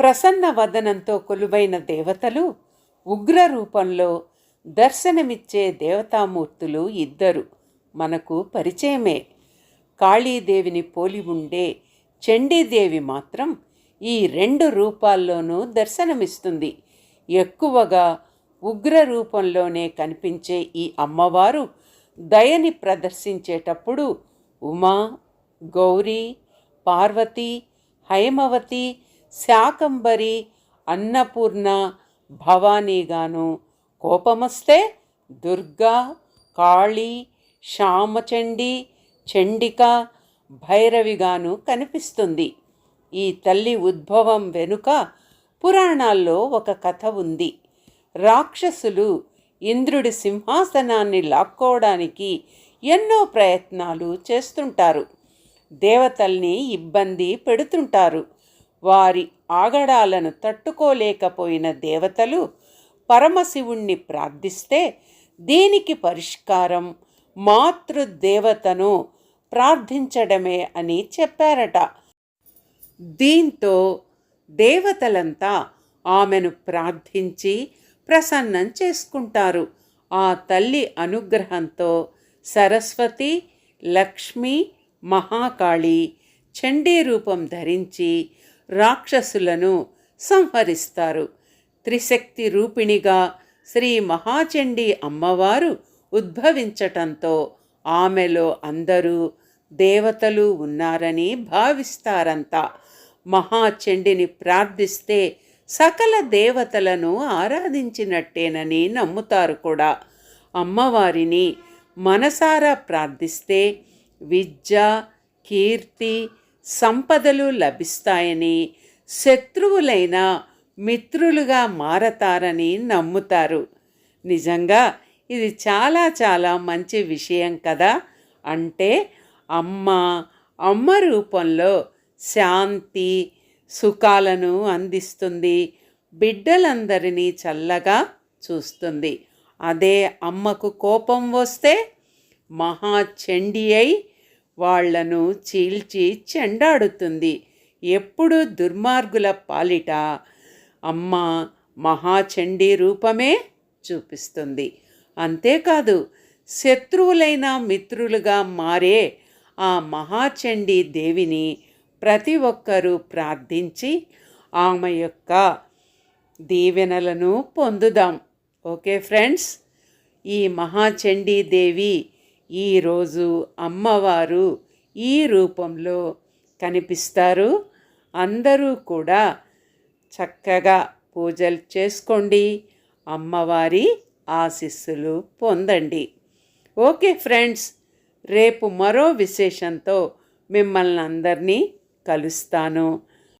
ప్రసన్న వదనంతో కొలువైన దేవతలు ఉగ్ర రూపంలో దర్శనమిచ్చే దేవతామూర్తులు ఇద్దరు. మనకు పరిచయమే. కాళీదేవిని పోలి ఉండే చండీదేవి మాత్రం ఈ రెండు రూపాల్లోనూ దర్శనమిస్తుంది. ఎక్కువగా ఉగ్ర రూపంలోనే కనిపించే ఈ అమ్మవారు దయని ప్రదర్శించేటప్పుడు ఉమా గౌరీ పార్వతి హైమవతి శాకంబరి అన్నపూర్ణ భవానీగాను. కోపమస్తే దుర్గా కాళీ శ్యామచండి చండిక భైరవిగాను కనిపిస్తుంది. ఈ తల్లి ఉద్భవం వెనుక పురాణాల్లో ఒక కథ ఉంది. రాక్షసులు ఇంద్రుడి సింహాసనాన్ని లాక్కోవడానికి ఎన్నో ప్రయత్నాలు చేస్తుంటారు. దేవతల్ని ఇబ్బంది పెడుతుంటారు. వారి ఆగడాలను తట్టుకోలేకపోయిన దేవతలు పరమశివుణ్ణి ప్రార్థిస్తే దీనికి పరిష్కారం మాతృదేవతను ప్రార్థించడమే అని చెప్పారట. దీంతో దేవతలంతా ఆమెను ప్రార్థించి ప్రసన్నం చేసుకుంటారు. ఆ తల్లి అనుగ్రహంతో సరస్వతి లక్ష్మి మహాకాళి చండీ రూపం ధరించి రాక్షసులను సంహరిస్తారు. త్రిశక్తి రూపిణిగా శ్రీ మహాచండీ అమ్మవారు ఉద్భవించటంతో ఆమెలో అందరూ దేవతలు ఉన్నారని భావిస్తారంతా మహాచండిని ప్రార్థిస్తే సకల దేవతలను ఆరాధించినట్టేనని నమ్ముతారు కూడా. అమ్మవారిని మనసారా ప్రార్థిస్తే విద్య కీర్తి సంపదలు లభిస్తాయని శత్రువులైన మిత్రులుగా మారతారని నమ్ముతారు. నిజంగా ఇది చాలా చాలా మంచి విషయం కదా? అంటే అమ్మ అమ్మ రూపంలో శాంతి సుఖాలను అందిస్తుంది బిడ్డలందరినీ చల్లగా చూస్తుంది. అదే అమ్మకు కోపం వస్తే మహాచండి అయి వాళ్ళను చీల్చి చెండాడుతుంది. ఎప్పుడు దుర్మార్గుల పాలిట అమ్మ మహాచండీ రూపమే చూపిస్తుంది. అంతేకాదు శత్రువులైన మిత్రులుగా మారే ఆ మహాచండీ దేవిని ప్రతి ఒక్కరూ ప్రార్థించి ఆమె యొక్క దీవెనలను పొందుదాం. ఓకే ఫ్రెండ్స్ ఈ మహాచండీ దేవి ఈరోజు అమ్మవారు ఈ రూపంలో కనిపిస్తారు. అందరూ కూడా చక్కగా పూజలు చేసుకోండి. అమ్మవారి ఆశీస్సులు పొందండి. ఓకే ఫ్రెండ్స్ రేపు మరో విశేషంతో మిమ్మల్ని అందరినీ కలుస్తాను.